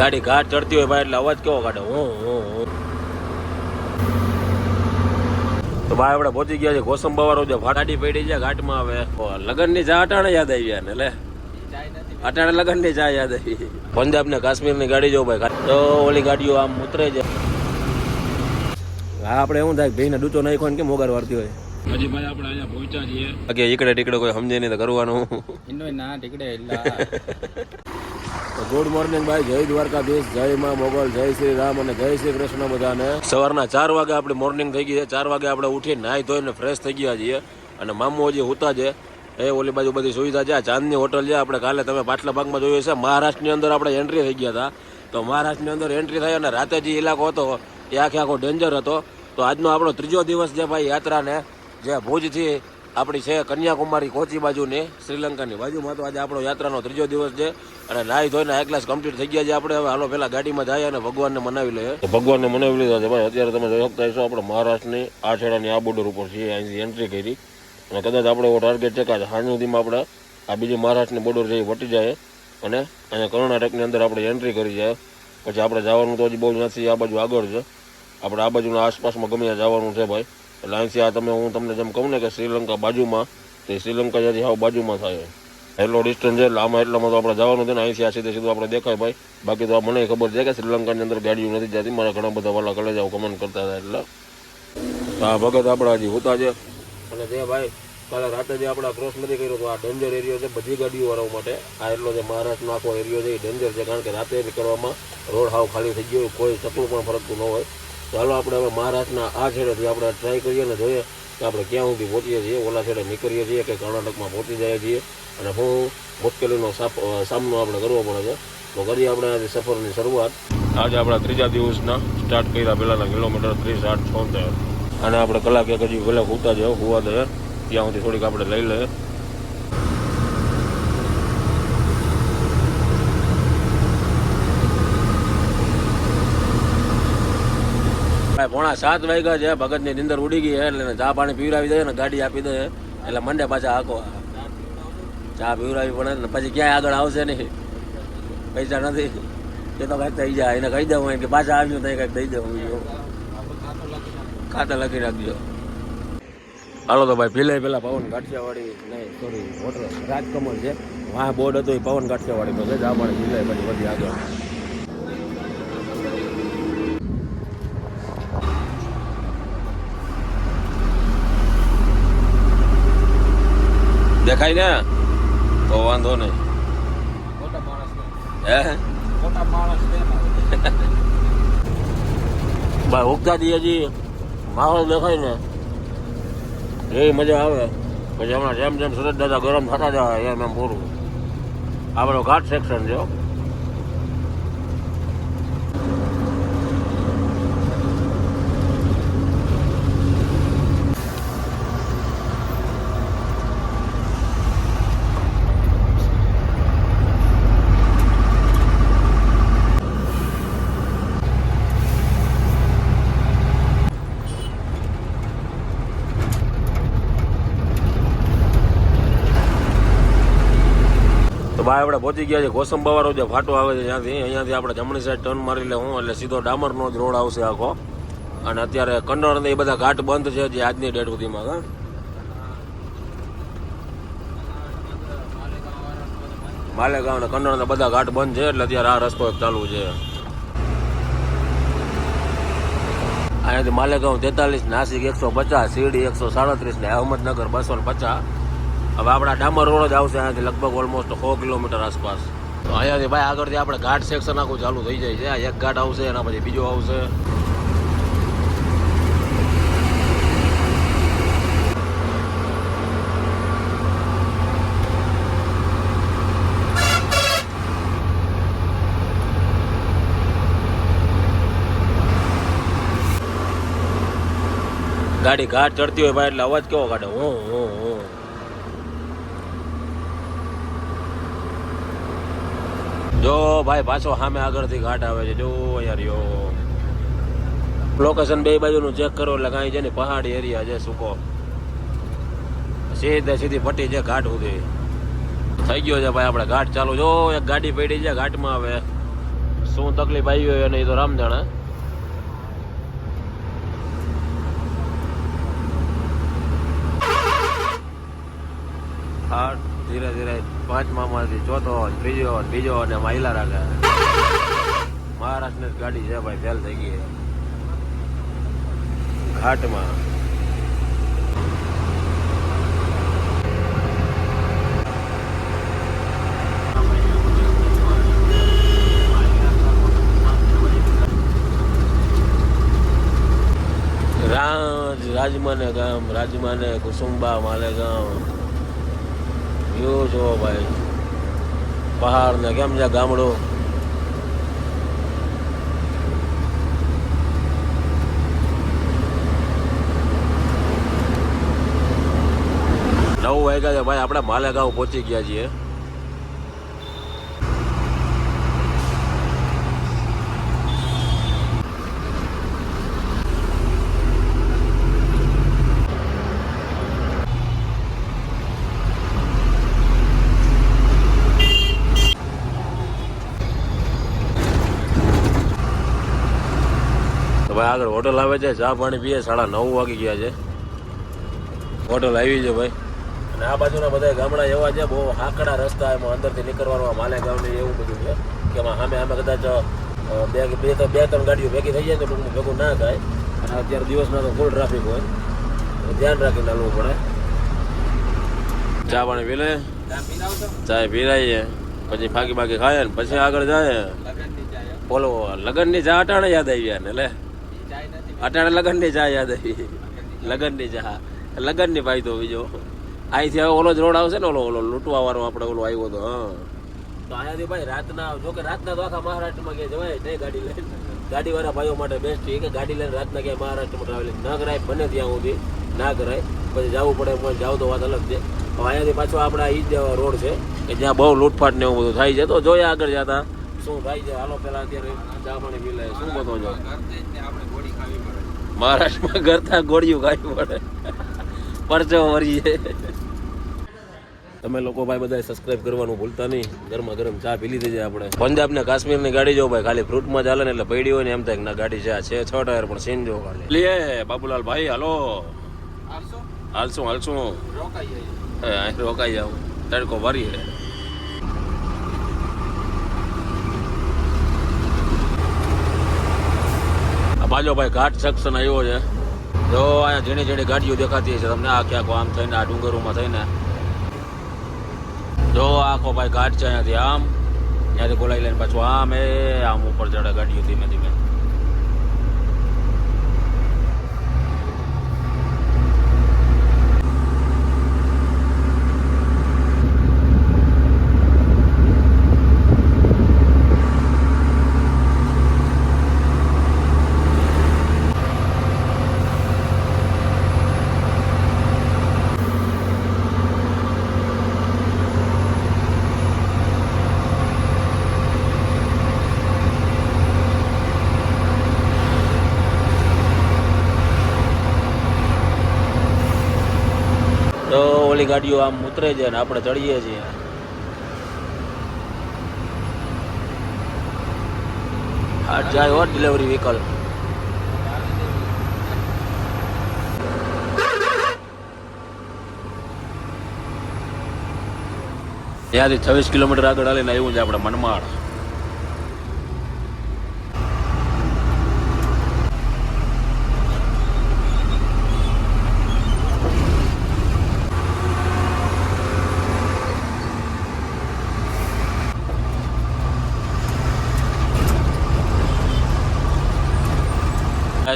ગાડી ઘાટ ચડતી હોય ભાઈ એટલે અવાજ કેવો કાઢે? હું તો ભાઈ આપડે પહોંચી ગયા છે ગોસમ બવારો છે ફાટાડી પડી છે ઘાટમાં આવે લગનની જા અટાણે યાદ આવી ગયા ને લે. અટાણે લગનની જા યાદ આવી. પંજાબ ને કાશ્મીરની ગાડી જો ભાઈ તો ઓલી ગાડીઓ આમ ઉતરે છે. હા આપણે એવું થાય ભાઈને ડૂચો નહીં ને કેમ મોગાર વાળતી હોય? હજી ભાઈ આપણે અહીંયા પહોંચ્યા છીએ. કે ઈકડે ટીકડે કોઈ સમજે નહીં તો કરવાનું. ના ટીકડે ગુડ મોર્નિંગ ભાઈ, જય દ્વારકાધીશ, જય માં મોગલ, જય શ્રી રામ અને જય શ્રી કૃષ્ણ બધાને. સવારના ચાર વાગે આપણે મોર્નિંગ થઈ ગઈ છે. ચાર વાગે આપણે ઉઠી નાહી ધોઈને ફ્રેશ થઈ ગયા છીએ. અને મામુ હજી હોતા છે. એ ઓલી બાજુ બધી સુવિધા છે. આ ચાંદની હોટલ છે. આપણે કાલે તમે પાટલા ભાગમાં જોયું છે મહારાષ્ટ્રની અંદર આપણે એન્ટ્રી થઈ ગયા હતા. તો મહારાષ્ટ્રની અંદર એન્ટ્રી થઈ અને રાતે જે ઇલાકો હતો, એ આખે આખો ડેન્જર હતો. તો આજનો આપણો ત્રીજો દિવસ છે ભાઈ યાત્રાને. જે ભુજથી આપણી છે કન્યાકુમારી કોચી બાજુની, શ્રીલંકાની બાજુમાં. તો આજે આપણો યાત્રાનો ત્રીજો દિવસ છે અને નાહી ધોઈને આ ક્લાસ કમ્પ્લીટ થઈ ગયા છે આપણે. હવે હાલો પેલા ગાડીમાં જાય અને ભગવાનને મનાવી લઈએ. ભગવાનને મનાવી લીધા છે ભાઈ. અત્યારે તમે જોઈ શકતા હશો, આપણે મહારાષ્ટ્રની આ છેડાની આ બોર્ડર ઉપર છીએ. અહીંથી એન્ટ્રી કરી. અને કદાચ આપણે એવો ટાર્ગેટ છે કે આજે સુધીમાં આપણે આ બીજી મહારાષ્ટ્રની બોર્ડર જે વટી જાય અને અહીંયા કર્ણાટકની અંદર આપણે એન્ટ્રી કરી જાય પછી આપણે જવાનું તો હજી બહુ નથી, આ બાજુ આગળ છે. આપણે આ બાજુના આસપાસમાં ગમે જવાનું છે ભાઈ. એટલે અહીંથી તમે, હું તમને જેમ કહું ને કે શ્રીલંકા બાજુમાં, તે શ્રીલંકા જ્યાંથી હાવ બાજુમાં થાય. એટલો ડિસ્ટન્સ છે એટલે આમાં એટલામાં તો આપણે જવાનું છે ને, અહીંથી આ સીધે સીધું આપણે દેખાય ભાઈ. બાકી તો આ મને ખબર છે કે શ્રીલંકાની અંદર ગાડીઓ નથી જતી, મારા ઘણા બધા વાલા કલેજાઓ કમેન્ટ કરતા હતા, એટલે. આ ભગત આપણા હજી હોતા છે. અને જે ભાઈ, કાલે રાતે જે આપણે ક્રોસ નથી કર્યો, તો આ ડેન્જર એરિયો છે બધી ગાડીઓ વાળાઓ માટે. આ એટલો જે મહારાષ્ટ્રનો આખો એરિયો છે, એ ડેન્જર છે, કારણ કે રાતે નીકળવામાં રોડ હાવ ખાલી થઈ ગયો કોઈ ચકલું પણ ફરકતું ન હોય. ચાલો આપણે હવે મહારાષ્ટ્રના આ છેડેથી આપણે ટ્રાય કરીએ ને જોઈએ કે આપણે ક્યાં સુધી પહોંચીએ છીએ, ઓલા છેડે નીકળીએ છીએ કે કર્ણાટકમાં પહોંચી જઈએ છીએ અને હું મુશ્કેલીનો સામનો આપણે કરવો પડે છે. તો કરીએ આપણે આજે સફરની શરૂઆત. આજે આપણા ત્રીજા દિવસના સ્ટાર્ટ કર્યા પહેલાંના કિલોમીટર ત્રીસ, આઠ, છોતેર. અને આપણે કલાક એક હજી પહેલાં હોતા જ હોવા દે ત્યાં સુધી થોડીક આપણે લઈ લઈએ. ભાઈ પોણા સાત વાગ્યા છે, ભગતની નીંદર ઉડી ગઈ એટલે ચા પાણી પીવરાવી દે ને ગાડી આપી દે, એટલે મંડે પાછા આખો ચા પીવરાવી પડે ને પછી ક્યાંય આગળ આવશે નહીં. પૈસા નથી. એ તો કંઈક થઈ જાય, એને કહી દઉં કે પાછા આવ્યું તો કંઈક દઈ દઉં ખાતા લખી રાખજો. હાલો તો ભાઈ પેલા પેલા પવન કાઠિયાવાડી નહીં સોરી હોટલ રાજકમલ છે. વાહ, બોર્ડ હતો એ પવન ગાઠિયાવાડી તો છે, ચા પાણી પીવડાય પછી બધી આગળ. દેખાય ને? તો વાંધો નહીં. માણસ હે? મોટા માણસ ભાઈ ઉગતા દી હજી. માહોલ દેખાય ને. એ મજા આવે. પછી હમણાં જેમ જેમ સુરત દાદા ગરમ થતા જાય એમ એમ પૂરું. આપણો ઘાટ સેક્શન છે ભાઈ આપણે પહોંચી ગયા છે. ગોસંબાવાળો જે ફાટો આવે છે ત્યાંથી. અહીંયાથી આપણે જમણી સાઈડ ટર્ન મારી લે એટલે સીધો ડામરનો જ રોડ આવશે આખો. અને અત્યારે કન્નડ એ બધા ઘાટ બંધ છે જે આજની ડેટ સુધીમાં, હા. માલેગાંવ ને કન્નડ બધા ઘાટ બંધ છે, એટલે અત્યારે આ રસ્તો ચાલુ છે. અહીંયાથી માલેગાંવ તેતાલીસ, નાસિક એકસો પચાસ, શિરડી એકસો સાડત્રીસ ને અહમદનગર બસો પચાસ. હવે આપણા ડામર રોડ જ આવશે અહીંયાથી લગભગ ઓલમોસ્ટ સો કિલોમીટર આસપાસ. તો અહીંયાથી ભાઈ આગળથી આપણે ઘાટ સેક્શન આખું ચાલુ થઈ જાય છે. આ એક ઘાટ આવશે એના પછી બીજો આવશે. ગાડી ઘાટ ચડતી હોય ભાઈ એટલે અવાજ કેવો કાઢે? હું હું હું. જો ભાઈ પાછો સામે આગળથી ઘાટ આવે છે, જો યાર યો. લોકેશન બે બાજુનું ચેક કરો એટલે કાંઈ છે ને, પહાડી એરિયા છે, સૂકો. સીધે સીધી પટ્ટી છે ઘાટ સુધી. થઈ ગયો છે ભાઈ આપણે ઘાટ ચાલુ. જો એક ગાડી પડી છે, ઘાટમાં હવે શું તકલીફ આવી હોય અને એ તો રામ જાણે હા ધીરે ધીરે પાંચમા માંથી ચોથો ને ત્રીજો ને બીજો અને માહિલા રાખે. મહારાષ્ટ્રની જ ગાડી છે ભાઈ ફેલ થઈ ગઈ ઘાટમાં. રાજ, રાજમાને ગામ, રાજમાને કુસુંબા માલેગામ વ્યૂ જો ભાઈ પહાડ ને કેમ છે ગામડું? નવ વાગ્યા છે ભાઈ, આપણે માલેગાંવ પહોંચી ગયા છીએ. આગળ હોટલ આવે છે ચા પાણી પીએ સાડા નવ વાગી ગયા છે. હોટલ આવી છે ભાઈ. અને આ બાજુના બધા ગામડા એવા છે બહુ હાકડા રસ્તા એમાં અંદરથી નીકળવાનું આ માલેગાંવ ને એવું બધું છે કે એમાં સામે સામે કદાચ બે બે બે ત્રણ ગાડીઓ ભેગી થઈ જાય તો ટૂંકમાં ભેગું ના થાય. અને અત્યારે દિવસના તો ફૂલ ટ્રાફિક હોય. ધ્યાન રાખીને હાલવું પડે. ચા પાણી પી લે. ચા પીરાઈએ. પછી ફાકી બાકી ખાય ને પછી આગળ જાય? બોલો લગનની ચા અટાણે યાદ આવી ગયા ને નથી અટાણે લગનની ચા યાદ આવી. લગનની ચા લગનની ભાઈ તો બીજો. અહીંથી હવે ઓલો જ રોડ આવશે ને ઓલો ઓલો લૂંટવા વાળો આપણે ઓલો આવ્યો હતો હા. તો અહીંયાથી ભાઈ રાતના, જો કે રાતના તો આખા મહારાષ્ટ્રમાં ક્યાંય જવાય નહીં ગાડી લઈને. ગાડીવાળા ભાઈઓ માટે બેસ્ટ છે કે ગાડી લઈને રાતના ક્યાંય મહારાષ્ટ્રમાં ટ્રાવેલિંગ ના કરાય, બને ત્યાં સુધી ના કરાય. પછી જવું પડે પણ જાવ તો વાત અલગ છે. અહીંયાથી પાછો આપણા એ જ રોડ છે કે જ્યાં બહુ લૂંટફાટ ને એવું બધું થાય છે. તો જોઈએ આગળ જતા. શું થાય છે? હાલો પેલા અત્યારે ચા પાણી પી લે. શું બધો છો? મહારાષ્ટ્રમાં કરતા ગોળીઓ ખાવી પડે. પરચો વરી તમે લોકો ભાઈ બધા સબસ્ક્રાઇબ કરવાનું ભૂલતા નહીં. ગરમા ગરમ ચા પી લીધી છે આપણે. પંજાબ ને કાશ્મીરની ગાડી જો ભાઈ. ખાલી ફ્રૂટમાં ચાલે ને એટલે પડી હોય ને એમ થાય ના ગાડી છે આ છે છ ટાયર પણ સીન જો ખાલી. લે બાબુલાલ ભાઈ હાલો. હાલશું? હાલશું રોકાઈ રોકાઈ જાવ તડકો ભરીએ. આ ભાઈ ઘાટ સેક્શન આવ્યો છે. જો અહીંયા ઝીણી ઝીણી ગાડીઓ દેખાતી છે તમને આ આખો આમ થઈને, આ ડુંગરોમાં થઈને. જો આખો ભાઈ ઘાટ છે અહીંયાથી આમ, ત્યાંથી બોલાવી લઈને પાછું આમ એ, આમ ઉપર ચડે ગાડીઓ ધીમે ધીમે તો ઓલી ગાડીઓ આમ ઉતરે છે ને આપણે ચડીએ છીએ. આ જાય હોત ડિલિવરી વ્હીકલ ત્યાંથી છવ્વીસ કિલોમીટર આગળ હાલીને આવ્યું છે આપણે મનમાળ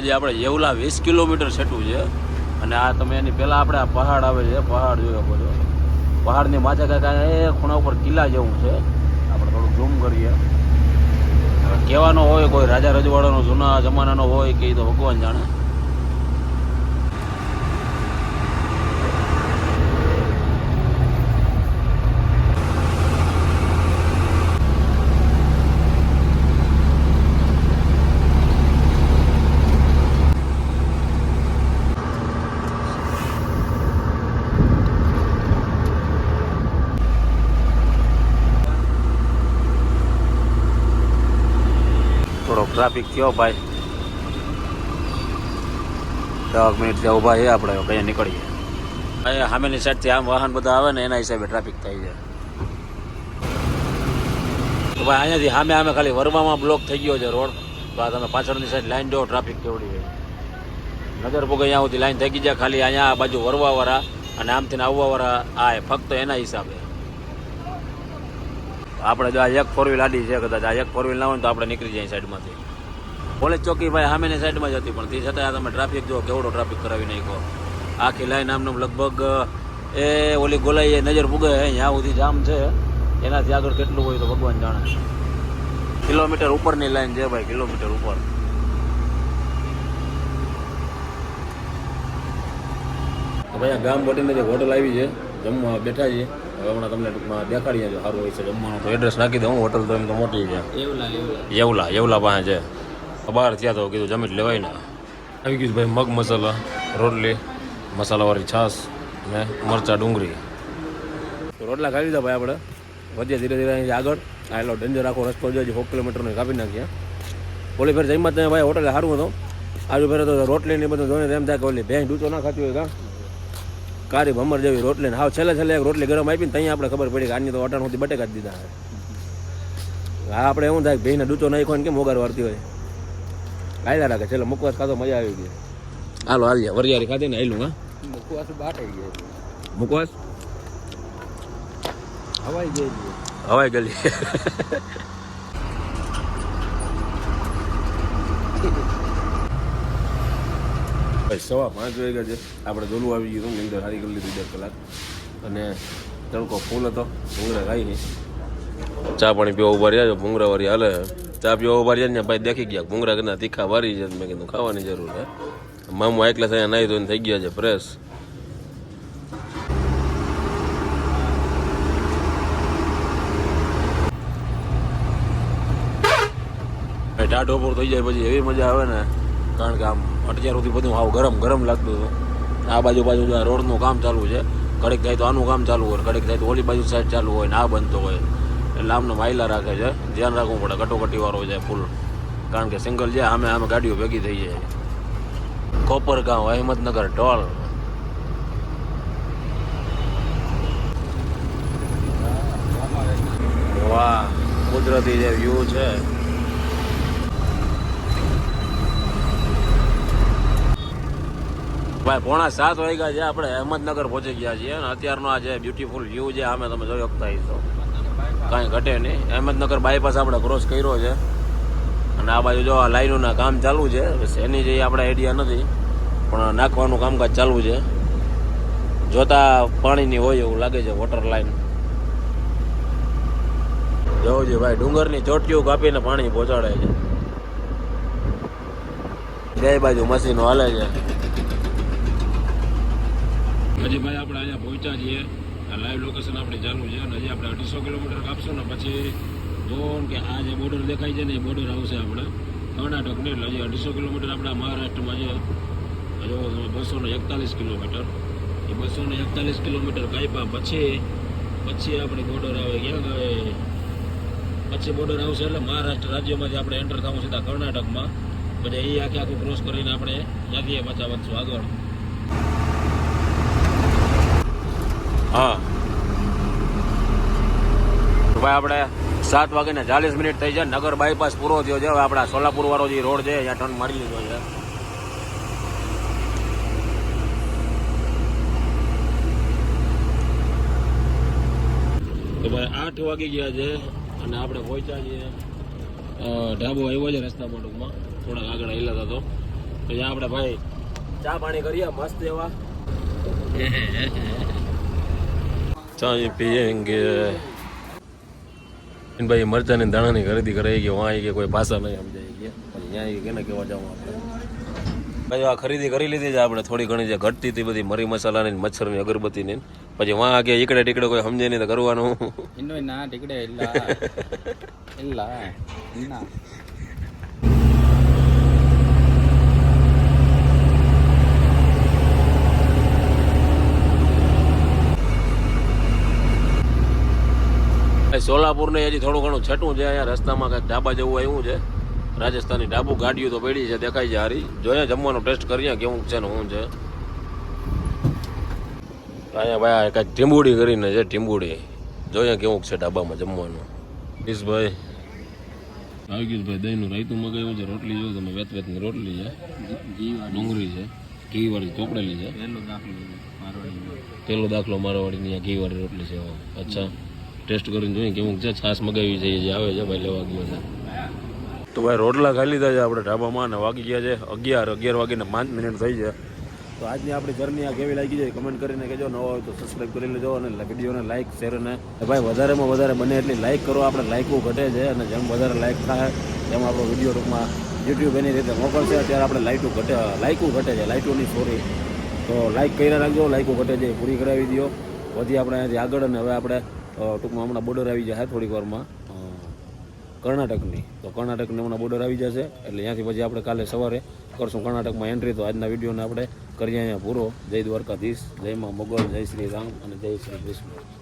આજે આપણે યેવલા વીસ કિલોમીટર છેટું છે અને આ તમે એની પહેલા આપણે આ પહાડ આવે છે, પહાડ જોયો શકો પહાડની માથે કાંઈ એ ખૂણા ઉપર કિલ્લા જેવું છે. આપણે થોડું ઝૂમ કરીએ. કહેવાનો હોય કોઈ રાજા રજવાડાનો, જૂના જમાનાનો હોય કે એ તો ભગવાન જાણે. ટ્રાફિક થયો ભાઈ. દસ મિનિટ ત્યાં છે આપણે કઈ નીકળીએ. અહીંયા સામેની સાઈડથી આમ વાહન બધા આવે ને, એના હિસાબે ટ્રાફિક થાય છે. તો ભાઈ અહીંયાથી સામે સામે ખાલી વરવામાં બ્લોક થઈ ગયો છે રોડ. તો આ તમે પાછળની સાઈડ લાઈન જો ટ્રાફિક કેવડી હોય નજર પોગે અહીંયા સુધી લાઈન થઈ ગઈ જાય ખાલી અહીંયા આ બાજુ વરવાવાળા અને આમથી આવવાવાળા આ ફક્ત એના હિસાબે. આપણે જો આ એક ફોર વ્હીલ આડી છે, કદાચ આ એક ફોર વ્હીલ ના હોય તો આપણે નીકળી જાય સાઈડમાંથી કોલેજ ચોકી ભાઈ સામેની સાઈડમાં જ હતી પણ તે છતાં તમે ટ્રાફિક જો કેવડો ટ્રાફિક કરાવી નાખ્યો. આખી લાઈન આમ લગભગ એ ઓલી ગોલાઈ એ નજર પૂગે અહીંયા સુધી જામ છે એનાથી આગળ કેટલું હોય તો ભગવાન જાણે. કિલોમીટર ઉપરની લાઈન છે ભાઈ કિલોમીટર ઉપર. ભાઈ આ ગામ વટીને જે હોટલ આવી છે જમવા બેઠા છીએ. હવે હમણાં તમને ટૂંકમાં દેખાડીએ સારું હોય છે જમવાનું. તો એડ્રેસ નાખી દઉં હોટલ તો એમ તો મોટી છે. એવલા એવલા. યેવલા યેવલા પાસે છે. બહાર થયા તો કીધું જમી લેવાય ને. આવી ગયું ભાઈ મગ મસાલા, રોટલી, મસાલાવાળી છાશ ને મરચા ડુંગળી. રોટલા ખાઈ લીધા ભાઈ આપણે. વધીએ ધીરે ધીરે અહીંથી આગળ. આ એટલો ડેન્જર આખો રસ્તો જો સો કિલોમીટરનો કાપી નાખ્યા. ઓલી ફેર જઈમાં તમે ભાઈ હોટલે સારું હતો. આજુ ફેર તો રોટલી ને બધું જોઈને એમ થાય કે ઓલી ભેંસ ડૂચો ના ખાતી હોય કાં? કારી ભમર જેવી રોટલી હાવ છેલ્લે છેલ્લે એક રોટલી ગરમ આપીને ત્યાં આપણે ખબર પડી કે આની તો અટાણ સુધી બટેકા દીધા હા આપણે એવું થાય ભાઈને ડૂચો નાખ્યો ને કેમ ઓગાર વારતી હોય? કાયદા રાખે છેલ્લે મુકવાસ ખાતો મજા આવી ગઈ. હાલો હાલ વરિયારી ખાધી ને આયલું હા? મુકવાસ બાટાઈ ગયા મુકવાસ? હવાઈ ગઈ હવાઈ ગલી ભાઈ સવા પાંચ વાગ્યા છે. આપણે દોલું આવી ગયું હતું અંદર સારી કરી લીધી દસ કલાક. અને તડકો ફૂલ હતો ભૂંગરા ખાઈ નહીં ચા પાણી પીવા ઊભા રહ્યા છે ભૂંગરા વાળી હાલે. ચા પીવા ઊભા રહ્યા ને ભાઈ દેખી ગયા. ભૂંગળા કરના તીખા વારી છે. મેં કીધું, ખાવાની જરૂર છે. મામુ એકલા થયા નાહી ધોઈને થઈ ગયા છે ફ્રેશ ટાઢો ઉપર થઈ જાય પછી એવી મજા આવે ને, કારણ કે આમ અત્યાર સુધી બધું હાવ ગરમ ગરમ લાગતું હતું. આ બાજુ બાજુ રોડનું કામ ચાલુ છે કડક જાય તો આનું કામ ચાલુ હોય કડક જાય તો ઓલી બાજુ સાઈડ ચાલુ હોય ને આ બનતો હોય. એટલે આમને માયલા રાખે છે. ધ્યાન રાખવું પડે, કટોકટી વાળો છે ફૂલ. કારણ કે સિંગલ જાય આમે આમે ગાડીઓ ભેગી થઈ જાય. કોપરગાંવ, અહેમદનગર ટોલ વાહ, કુદરતી જે વ્યૂ છે. ભાઈ, પોણા સાત વાગ્યા છે આપણે અહેમદનગર પહોંચી ગયા છીએ અને અત્યારનો આ જે બ્યુટીફુલ વ્યૂ છે, આમે તમે જોઈ શકતા હશો. કાંઈ ઘટે નહીં. અહેમદનગર બાયપાસ આપણે ક્રોસ કર્યો છે. અને આ બાજુ જો આ લાઈનોના કામ ચાલુ છે એની જે આપણે આઈડિયા નથી, પણ નાખવાનું કામકાજ ચાલુ છે. જોતા પાણીની હોય એવું લાગે છે વોટર લાઈન જોજે ભાઈ, ડુંગરની ચોટીઓ કાપીને પાણી પહોંચાડે છે. બે બાજુ મશીનો હાલે છે. હજી ભાઈ આપણે અહીંયા પહોંચ્યા છીએ. લાઈવ લોકેશન આપણે ચાલુ છે અને હજી આપણે અઢીસો કિલોમીટર કાપશું ને પછી ધોન કે આ જે બોર્ડર દેખાય છે ને એ બોર્ડર આવશે આપણે. કર્ણાટકને એટલે હજી અઢીસો કિલોમીટર આપણા મહારાષ્ટ્રમાં છે. જો તમે બસો ને એકતાલીસ કિલોમીટર. એ બસો ને એકતાલીસ કિલોમીટર કાપ્યા પછી પછી આપણી બોર્ડર આવે ક્યાં ગઈ પછી બોર્ડર આવશે એટલે મહારાષ્ટ્ર રાજ્યમાંથી આપણે એન્ટર થવું સીધા કર્ણાટકમાં. પછી એ આખે આખું ક્રોસ કરીને આપણે ત્યાંથી પાછા વધશું આગળ. હા. ભાઈ, આપણે સાત વાગ્યાને ચાલીસ મિનિટ થઈ છે. નગર બાયપાસ પૂરો થયો છે. હવે આપણા સોલાપુર વાળો જે રોડ છે, અહીંયા ટર્ન મારી લીધો છે. તો ભાઈ, આઠ વાગી ગયા છે અને આપણે પહોંચ્યા છીએ ઢાબો આવ્યો છે રસ્તામાં ટૂંકમાં થોડાક આગળ હિલાતા હતો તો. ત્યાં આપણે ભાઈ, ચા પાણી કરીએ, મસ્ત એવા. चाय पिएंगे इन भाई मरचा ने दाना नहीं खरीदी कराई कि वहाँ के कोई भाषा नहीं हम जाएगी यहाँ के ना કેવા જાઉં આપણે. ભાઈ, આ ખરીદી કરી લીધી છે આપણે. થોડી ઘણી જે ઘટતી હતી બધી મરી મસાલાની મચ્છરની અગરબત્તીની પછી વાં આગે ઈકડે ટીકડે કોઈ સમજે નહીં તો કરવાનું. ના ટીકડે, એલા. એલા. ના. સોલાપુરને હજી થોડું ઘણું છઠું છે અહીંયા રસ્તામાં કંઈક ઢાબા જેવું આવ્યું છે. રાજસ્થાની ઢાબુ ગાડીઓ તો પડી છે દેખાય છે હારી. જોઈએ જમવાનો ટેસ્ટ કરીએ કેવું છે ને શું છે. અહીંયા ભાઈ કાંઈક ટીંબુડી કરીને છે ટીંબુડી. જોઈએ કેવું છે ઢાબામાં જમવાનું. ભાઈ આવી ગયું ભાઈ દહીંનું રાયતું મગાવ્યું છે રોટલી જોયું તમે વેત વેતની રોટલી છે. ડુંગળી છે ઘીવાળી ચોપડેલી છે. પેલો દાખલો મારવાડીની ઘીવાળી રોટલી છે અચ્છા. ટેસ્ટ કરીને જોઈએ કેવું છે છાસ મગાવી છે જે આવે છે ભાઈ લેવા ગયો તો ભાઈ રોટલા ખાઈ લીધા છે આપણે ઢાબામાં અને વાગી ગયા છે અગિયાર અગિયાર વાગીને પાંચ મિનિટ થઈ છે. તો આજની આપણી જર્ની આ કેવી લાગી છે કમેન્ટ કરીને કહેજો. નવો હોય તો સબસ્ક્રાઈબ કરી લેજો અને વિડીયોને લાઇક શેર અને ભાઈ વધારેમાં વધારે બને એટલી લાઇક કરો. આપણે લાઇકો ઘટે છે અને જેમ વધારે લાઇક થાય તેમ આપણો વીડિયો ટૂંકમાં યુટ્યુબ એની રીતે મોકલશે. ત્યારે આપણે લાઇટો ઘટે લાઇકો ઘટે છે લાઇટોની સોરી તો લાઇક કરી રાખજો લાઇકો ઘટે છે પૂરી કરાવી દો પછી આપણે અહીંયાથી આગળ અને હવે આપણે ટૂંકમાં હમણાં બોર્ડર આવી જાય થોડીક વારમાં. કર્ણાટકની. તો કર્ણાટકની હમણાં બોર્ડર આવી જશે. એટલે ત્યાંથી પછી આપણે કાલે સવારે કરશું કર્ણાટકમાં એન્ટ્રી તો આજના વિડીયોને આપણે કરીએ અહીંયા પૂરો. જય દ્વારકાધીશ, જય માં મોગલ જય શ્રી રામ અને જય શ્રી કૃષ્ણ.